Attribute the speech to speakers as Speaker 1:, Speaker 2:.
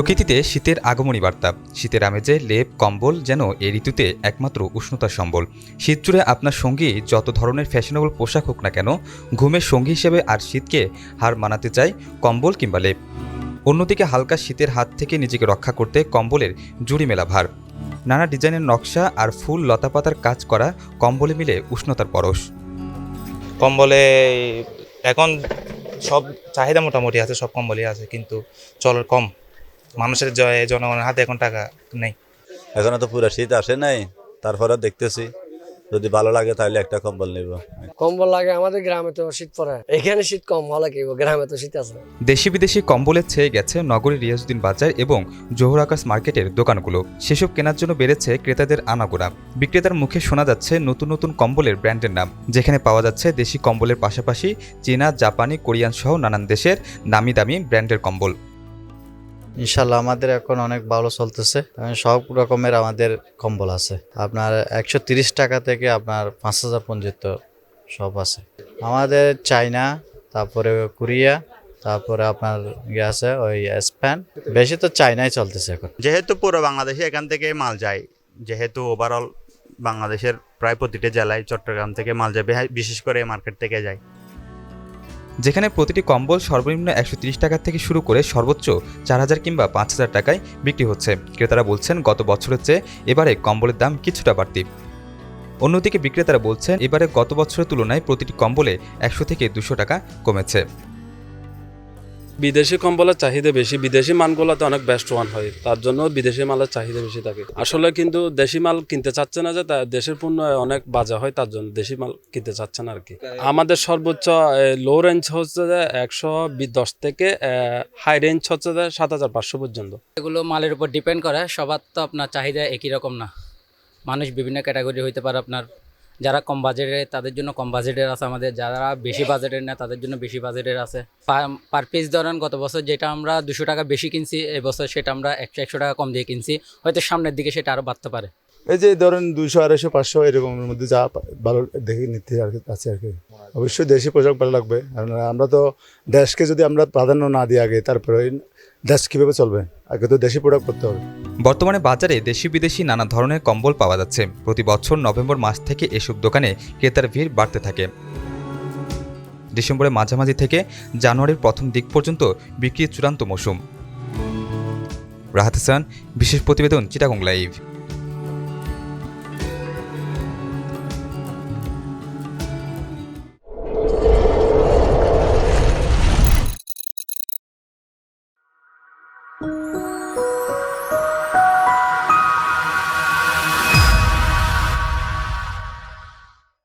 Speaker 1: প্রকৃতিতে শীতের আগমনী বার্তা। শীতের আমেজে লেপ, কম্বল যেন এ ঋতুতে একমাত্র উষ্ণতার সম্বল। শীত জুড়ে আপনার সঙ্গী যত ধরনের ফ্যাশনেবল পোশাক হোক না কেন, ঘুমের সঙ্গী হিসেবে আর শীতকে হার মানাতে চায় কম্বল কিংবা লেপ। অন্যদিকে হালকা শীতের হাত থেকে নিজেকে রক্ষা করতে কম্বলের জুড়ি মেলা ভার। নানা ডিজাইনের নকশা আর ফুল লতাপাতার কাজ করা কম্বলে মিলে উষ্ণতার পরশ।
Speaker 2: কম্বলে এখন সব চাহিদা মোটামুটি আছে, সব কম্বলই আছে, কিন্তু চল কম। মানুষের জ- জনগণের হাতে এখন টাকা নেই।
Speaker 3: এখনও তো পুরো শীত আসে নাই তারপরে দেখতেছি। যদি ভালো লাগে তাহলে একটা কম্বল নিব।
Speaker 4: কম্বল লাগে আমাদের গ্রামে তো শীত পড়ে। এখানে শীত কম হলে কি গ্রামে তো শীত আছে।
Speaker 1: দেশি বিদেশি কম্বলের ছেয়ে গেছে নগরীর রিয়াজুদ্দিন বাজার এবং জোহর আকাশ মার্কেটের দোকানগুলো। সেসব কেনার জন্য বেড়েছে ক্রেতাদের আনাগোনা। বিক্রেতার মুখে শোনা যাচ্ছে নতুন নতুন কম্বলের ব্র্যান্ডের নাম যেখানে পাওয়া যাচ্ছে দেশি কম্বলের পাশাপাশি চীনা জাপানি কোরিয়ান সহ নানান দেশের নামি দামি ব্র্যান্ডের কম্বল।
Speaker 5: ইনশাল্লাহ আমাদের এখন অনেক ভালো চলতেছে। সব রকমের আমাদের কম্বল আছে। আপনার একশো টাকা থেকে আপনার পাঁচ হাজার পর্যন্ত সব আছে। আমাদের চাইনা তারপরে কোরিয়া তারপরে আপনার ইয়ে আছে ওই স্প্যান বেশি তো চাইনাই চলতেছে এখন।
Speaker 6: যেহেতু পুরো বাংলাদেশে এখান থেকে মাল যায় যেহেতু ওভারঅল বাংলাদেশের প্রায় প্রতিটি জেলায় চট্টগ্রাম থেকে মাল যাবে হ্যাঁ, বিশেষ করে মার্কেট থেকে যায়।
Speaker 1: যেখানে প্রতিটি কম্বল সর্বনিম্ন একশো টাকা থেকে শুরু করে সর্বোচ্চ চার হাজার কিংবা পাঁচ হাজার টাকায় বিক্রি হচ্ছে। ক্রেতারা বলছেন, গত বছরের চেয়ে এবারে কম্বলের দাম কিছুটা বাড়তি। অন্যদিকে বিক্রেতারা বলছেন, এবারে গত বছরের তুলনায় প্রতিটি কম্বলে একশো থেকে দুশো টাকা কমেছে।
Speaker 7: বিদেশি কম্বলের চাহিদা বেশি, বিদেশি মালগুলোতে অনেক বেস্ট ওয়ান হয়, তার জন্য বিদেশি মালের চাহিদা বেশি থাকে। আসলে কিন্তু দেশি মাল কিনতে চাচ্ছে না যে, তা দেশের পণ্য অনেক বাজে হয়, তার জন্য দেশি মাল কিনতে চাচ্ছে না আর কি আমাদের সর্বোচ্চ লো রেঞ্জ হচ্ছে যে একশো দশ থেকে হাই রেঞ্জ হচ্ছে যে সাত হাজার পাঁচশো পর্যন্ত।
Speaker 8: এগুলো মালের উপর ডিপেন্ড করে, সবার তো আপনার চাহিদা একই রকম না। মানুষ বিভিন্ন ক্যাটাগরি হইতে পারে আপনার। যারা কম বাজেটের তাদের জন্য কম বাজেটের আছে আমাদের। যারা বেশি বাজেটের না, তাদের জন্য বেশি বাজেটের আছে। পার পিস ধরেন গত বছর যেটা আমরা দুশো টাকা বেশি কিনছি, এবছর সেটা আমরা একশো একশো টাকা কম দিয়ে কিনছি। হয়তো সামনের দিকে সেটা আরও বাড়তে পারে।
Speaker 9: এই যে ধরেন দুশো, আড়াইশো, পাঁচশো এরকমের মধ্যে যা ভালো দেখে নিতে আর আছে আর কি। অবশ্যই দেশি পোশাক ভালো লাগবে। আমরা তো দেশকে যদি আমরা প্রাধান্য না দিই আগে, তারপরে দেশ কীভাবে চলবে? আগে তো দেশি প্রোডাক্ট করতে হবে।
Speaker 1: বর্তমানে বাজারে দেশি বিদেশি নানা ধরনের কম্বল পাওয়া যাচ্ছে। প্রতি বছর নভেম্বর মাস থেকে এসব দোকানে ক্রেতার ভিড় বাড়তে থাকে। ডিসেম্বরের মাঝামাঝি থেকে জানুয়ারির প্রথম দিক পর্যন্ত বিক্রির চূড়ান্ত মৌসুম। রাহাত হাসান, বিশেষ প্রতিবেদন, চিটাগং লাইভ।